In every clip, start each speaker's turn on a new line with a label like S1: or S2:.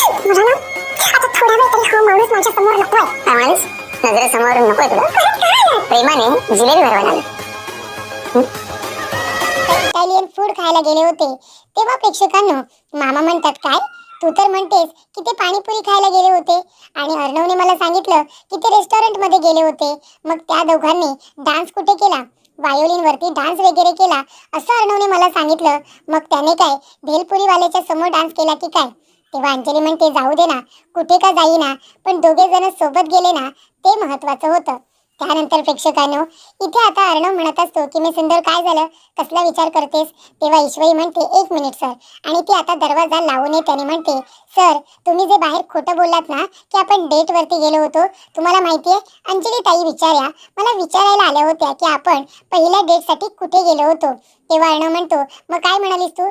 S1: मला ना आता थोडा वेळ तरी हा माणूस माझ्यासमोर नकोय
S2: हा माणूस नजरेसमोरून नकोय तुला प्रेमाने जिलेबी भरवायला
S1: इटालियन फूड खायला गेले होते. तेव्हा प्रेक्षकांनो मामा म्हणतात काय? तू तर म्हणतेस की ते पाणीपुरी खायला गेले होते. आणि अर्णवने मला सांगितलं की ते रेस्टॉरंट गेले होते. मग त्या दोघांनी डान्स कुठे केला? वायोलिनवरती डान्स वगैरे केला असं अर्णवने मला सांगितलं. मग त्याने काय भेलपुरीवाल्याच्या समोर डान्स केला की काय? तेव्हा अंजली म्हणते जाऊ दे ना कुठे का जाईना पण दोघे जण सोबत गेले ना ते महत्वाचं होतं. त्यानंतर प्रेक्षकांनो इथे आता अर्णव म्हणत असतो की मी सुंदर काय झालं? कसला विचार करतेस? तेव्हा ईश्वरी म्हणते एक मिनिट सर. आणि ती आता दरवाजा लावून येते आणि म्हणते सर तुम्ही जे बाहेर खोटं बोललात ना की आपण डेटवरती गेलो होतो तुम्हाला माहिती आहे? अंजली ताई विचार्या मला विचारायला आल्या होत्या की आपण पहिल्या डेटसाठी कुठे गेलो होतो? तेव्हा अर्णव म्हणतो मग काय म्हणालीस तू?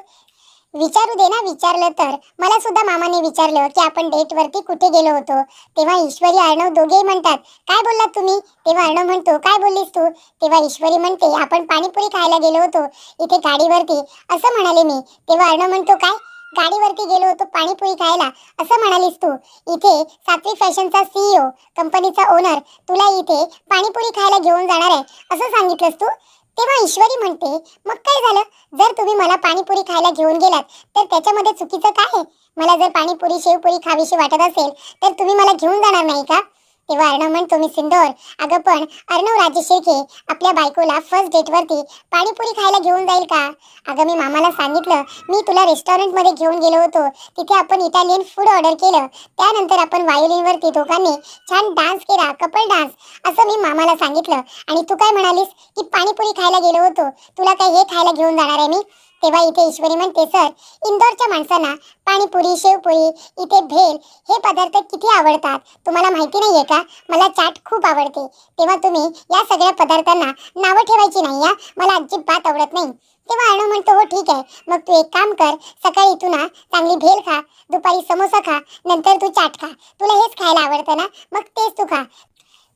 S1: विचारू दे ना विचारलं तर. मला सुद्धा मामाने विचारलं की आपण डेट वरती कुठे गेलो होतो? तेव्हा ईश्वरी अर्णव दोघेही म्हणतात काय बोललात तुम्ही? तेव्हा अर्णव म्हणतो काय बोललीस तू? तेव्हा ईश्वरी म्हणते आपण पाणीपुरी खायला गेलो होतो इथे गाडीवरती. असं म्हणाले मी. तेव्हा अर्णव म्हणतो काय? गाडीवरती गेलो होतो पाणीपुरी खायला? असं म्हणालीस तू. इथे सात्विक फॅशनचा सीईओ कंपनीचा ओनर तुला इथे पाणीपुरी खायला घेऊन जाणार आहे. असं सांगितलंस तू? तेव्हा ईश्वरी म्हणते मग काय झालं? जर तुम्ही मला पाणीपुरी खायला घेऊन गेलात तर त्याच्यामध्ये चुकीचं काय आहे? मला जर पाणीपुरी शेवपुरी खावीशी वाटत असेल तर तुम्ही मला घेऊन जाणार नाही का? तेव्हा अर्णव म्हणतो मी सिंदोर. अगं पण अर्णव राजेश शेळके आपल्या बायकोला फर्स्ट डेटवरती पाणीपुरी खायला घेऊन जाईल का? अगं मी मामाला सांगितलं मी तुला रेस्टॉरंटमध्ये घेऊन गेलो होतो. तिथे आपण इटालियन फूड ऑर्डर केलं. त्यानंतर आपण व्हायोलिनवरती दोघांनी छान डान्स केला कपल डान्स असं मी मामाला सांगितलं. आणि तू काय म्हणालीस? की पाणीपुरी खायला गेलो होतो. तुला काय हे खायला घेऊन जाणार आहे मी? तेव्हा इथे ईश्वरी म्हणते सर इंदोरच्या माणसांना पाणीपुरी शेवपुरी इथे भेल हे पदार्थ किती आवडतात? तुम्हाला माहिती नाहीये का? मला चाट खूप आवडते. तेव्हा तुम्ही या सगळ्या पदार्थांना नावं ठेवायची नाही या मला अजिबात आवडत नाही. तेव्हा अणू म्हणतो हो ठीक आहे. मग तू एक काम कर. सकाळी तू ना चांगली भेल खा. दुपारी समोसा खा. नंतर तू चाट खा. तुला हेच खायला आवडतं ना? मग तेच तू खा.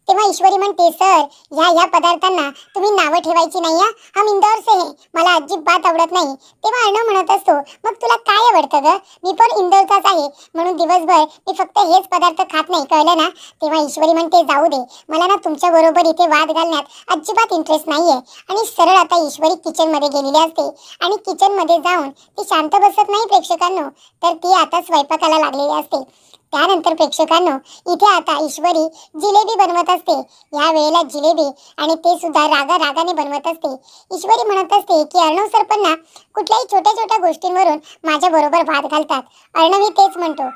S1: तेव्हा ईश्वरी म्हणते सर ह्या ह्या पदार्थांना तुम्ही नावं ठेवायची नाही हा? इंदौरचे इंदौर से मला अजिबात आवडत नाही. तेव्हा अर्णव म्हणत असतो मग तुला काय आवडतं ग? मी पण इंदौरचाच आहे. म्हणून दिवसभर मी फक्त हेच पदार्थ खात नाही कळलं ना? तेव्हा ईश्वरी म्हणते जाऊ दे. मला ना तुमच्या बरोबर इथे वाद घालण्यात अजिबात इंटरेस्ट नाहीये. आणि सरळ आता ईश्वरी किचनमध्ये गेलेली असते. आणि किचनमध्ये जाऊन ती शांत बसत नाही प्रेक्षकांनो. तर ती आता स्वयंपाकाला लागलेली असते. त्यानंतर प्रेक्षकांनो इथे आता ईश्वरी जिलेबी बनवत असते. या वेळेला जिलेबी आणि ते सुद्धा रागा रागाने बनवत असते. ईश्वरी म्हणत असते की अर्णव सरपन्ना कुठल्याही छोट्या छोट्या गोष्टींवरून माझ्या बरोबर वाद घालतात. अर्णवही तेच म्हणतो.